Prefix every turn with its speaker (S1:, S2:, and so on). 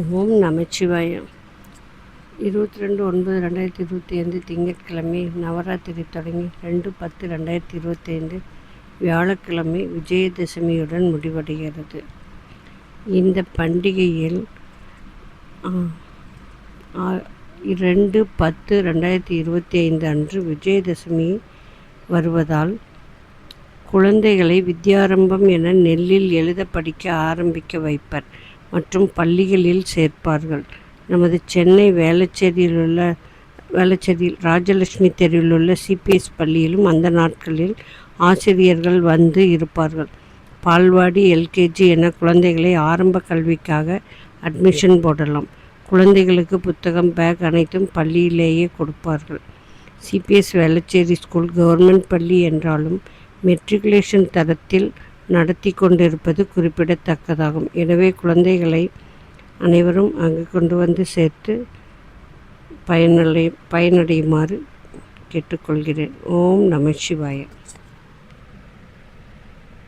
S1: ஓம் நமச்சிவாயம். இருபத்தி ரெண்டு ஒன்பது ரெண்டாயிரத்தி இருபத்தி ஐந்து திங்கட்கிழமை நவராத்திரி தொடங்கி ரெண்டு பத்து ரெண்டாயிரத்தி இருபத்தி ஐந்து வியாழக்கிழமை விஜயதசமியுடன் முடிவடைகிறது. இந்த பண்டிகையில் ரெண்டு பத்து ரெண்டாயிரத்தி இருபத்தி ஐந்து அன்று விஜயதசமி வருவதால் குழந்தைகளை வித்யாரம்பம் என நெல்லில் எழுத படிக்க ஆரம்பிக்க வைப்பர். மற்றும் பள்ளிகளில் சேர்ப்பார்கள். நமது சென்னை வேளச்சேரியில் உள்ள வேளச்சேரியில் ராஜலட்சுமி தெருவில் உள்ள சிபிஎஸ் பள்ளியிலும் அந்த நாட்களில் ஆசிரியர்கள் வந்து இருப்பார்கள். பால்வாடி எல்கேஜி என குழந்தைகளை ஆரம்ப கல்விக்காக அட்மிஷன் போடலாம். குழந்தைகளுக்கு புத்தகம் பேக் அனைத்தும் பள்ளியிலேயே கொடுப்பார்கள். சிபிஎஸ் வேளச்சேரி ஸ்கூல் கவர்மெண்ட் பள்ளி என்றாலும் மெட்ரிகுலேஷன் தரத்தில் நடத்தி கொண்டிருப்பது குறிப்பிடத்தக்கதாகும். எனவே குழந்தைகளை அனைவரும் அங்கு கொண்டு வந்து சேர்த்து பயனடை பயனடையுமாறு கேட்டுக்கொள்கிறேன். ஓம் நம சிவாய.